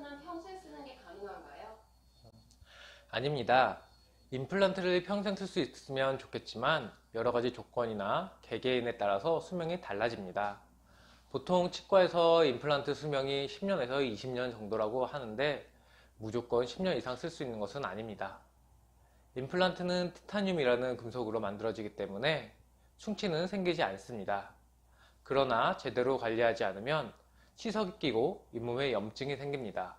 임플란트는 평생 쓰는 게 가능한가요? 아닙니다. 임플란트를 평생 쓸 수 있으면 좋겠지만 여러 가지 조건이나 개개인에 따라서 수명이 달라집니다. 보통 치과에서 임플란트 수명이 10년에서 20년 정도라고 하는데 무조건 10년 이상 쓸 수 있는 것은 아닙니다. 임플란트는 티타늄이라는 금속으로 만들어지기 때문에 충치는 생기지 않습니다. 그러나 제대로 관리하지 않으면 치석이 끼고 잇몸에 염증이 생깁니다.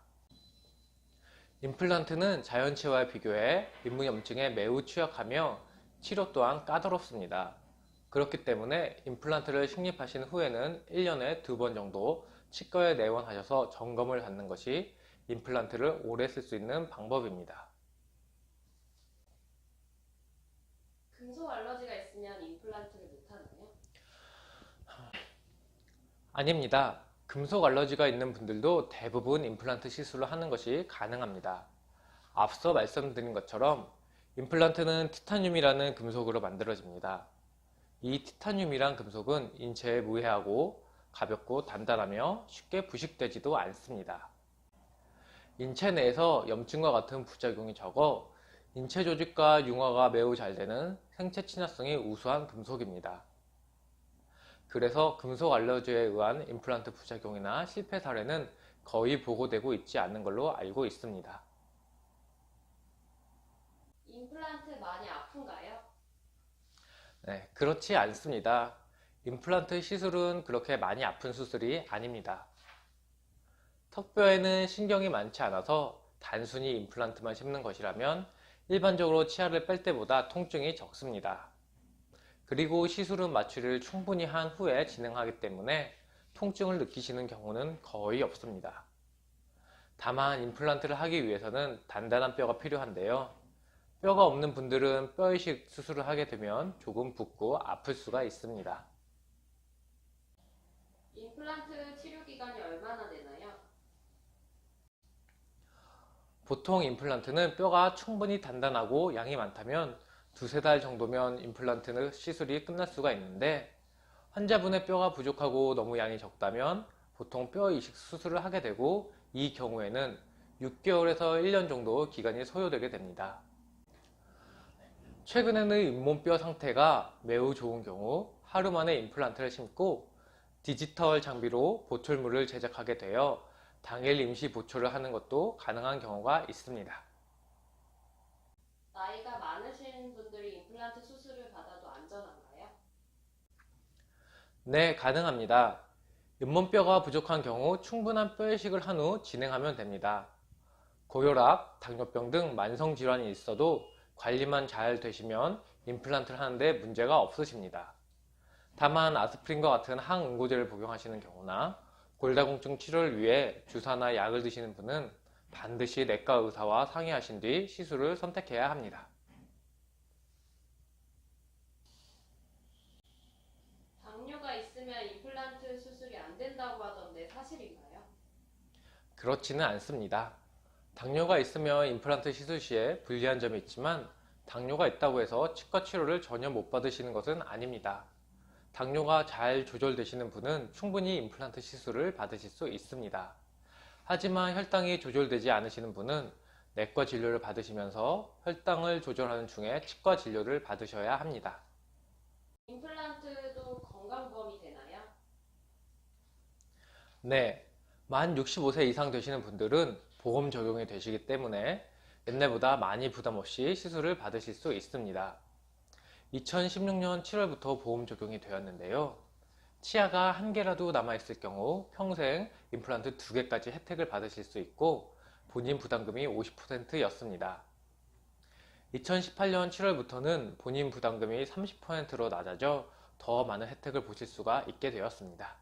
임플란트는 자연치와 비교해 잇몸염증에 매우 취약하며 치료 또한 까다롭습니다. 그렇기 때문에 임플란트를 식립하신 후에는 1년에 두 번 정도 치과에 내원하셔서 점검을 받는 것이 임플란트를 오래 쓸 수 있는 방법입니다. 금속 알러지가 있으면 임플란트를 못하나요? 아닙니다. 금속 알러지가 있는 분들도 대부분 임플란트 시술을 하는 것이 가능합니다. 앞서 말씀드린 것처럼 임플란트는 티타늄이라는 금속으로 만들어집니다. 이 티타늄이란 금속은 인체에 무해하고 가볍고 단단하며 쉽게 부식되지도 않습니다. 인체 내에서 염증과 같은 부작용이 적어 인체 조직과 융화가 매우 잘 되는 생체 친화성이 우수한 금속입니다. 그래서 금속 알러지에 의한 임플란트 부작용이나 실패 사례는 거의 보고되고 있지 않는 걸로 알고 있습니다. 임플란트 많이 아픈가요? 네, 그렇지 않습니다. 임플란트 시술은 그렇게 많이 아픈 수술이 아닙니다. 턱뼈에는 신경이 많지 않아서 단순히 임플란트만 심는 것이라면 일반적으로 치아를 뺄 때보다 통증이 적습니다. 그리고 시술은 마취를 충분히 한 후에 진행하기 때문에 통증을 느끼시는 경우는 거의 없습니다. 다만 임플란트를 하기 위해서는 단단한 뼈가 필요한데요. 뼈가 없는 분들은 뼈 이식 수술을 하게 되면 조금 붓고 아플 수가 있습니다. 임플란트 치료 기간이 얼마나 되나요? 보통 임플란트는 뼈가 충분히 단단하고 양이 많다면 두세 달 정도면 임플란트 시술이 끝날 수가 있는데 환자분의 뼈가 부족하고 너무 양이 적다면 보통 뼈 이식 수술을 하게 되고 이 경우에는 6개월에서 1년 정도 기간이 소요되게 됩니다. 최근에는 잇몸뼈 상태가 매우 좋은 경우 하루 만에 임플란트를 심고 디지털 장비로 보철물을 제작하게 되어 당일 임시 보초를 하는 것도 가능한 경우가 있습니다. 나이가 많으신 분들이 임플란트 수술을 받아도 안전한가요? 네, 가능합니다. 잇몸뼈가 부족한 경우 충분한 뼈 이식을 한 후 진행하면 됩니다. 고혈압, 당뇨병 등 만성 질환이 있어도 관리만 잘 되시면 임플란트를 하는데 문제가 없으십니다. 다만 아스피린과 같은 항응고제를 복용하시는 경우나 골다공증 치료를 위해 주사나 약을 드시는 분은 반드시 내과 의사와 상의하신 뒤 시술을 선택해야 합니다. 당뇨가 있으면 임플란트 수술이 안 된다고 하던데 사실인가요? 그렇지는 않습니다. 당뇨가 있으면 임플란트 시술 시에 불리한 점이 있지만 당뇨가 있다고 해서 치과 치료를 전혀 못 받으시는 것은 아닙니다. 당뇨가 잘 조절되시는 분은 충분히 임플란트 시술을 받으실 수 있습니다. 하지만 혈당이 조절되지 않으시는 분은 내과 진료를 받으시면서 혈당을 조절하는 중에 치과 진료를 받으셔야 합니다. 임플란트도 건강보험이 되나요? 네, 만 65세 이상 되시는 분들은 보험 적용이 되시기 때문에 옛날보다 많이 부담 없이 시술을 받으실 수 있습니다. 2016년 7월부터 보험 적용이 되었는데요. 치아가 한 개라도 남아있을 경우 평생 임플란트 두 개까지 혜택을 받으실 수 있고 본인 부담금이 50%였습니다. 2018년 7월부터는 본인 부담금이 30%로 낮아져 더 많은 혜택을 보실 수가 있게 되었습니다.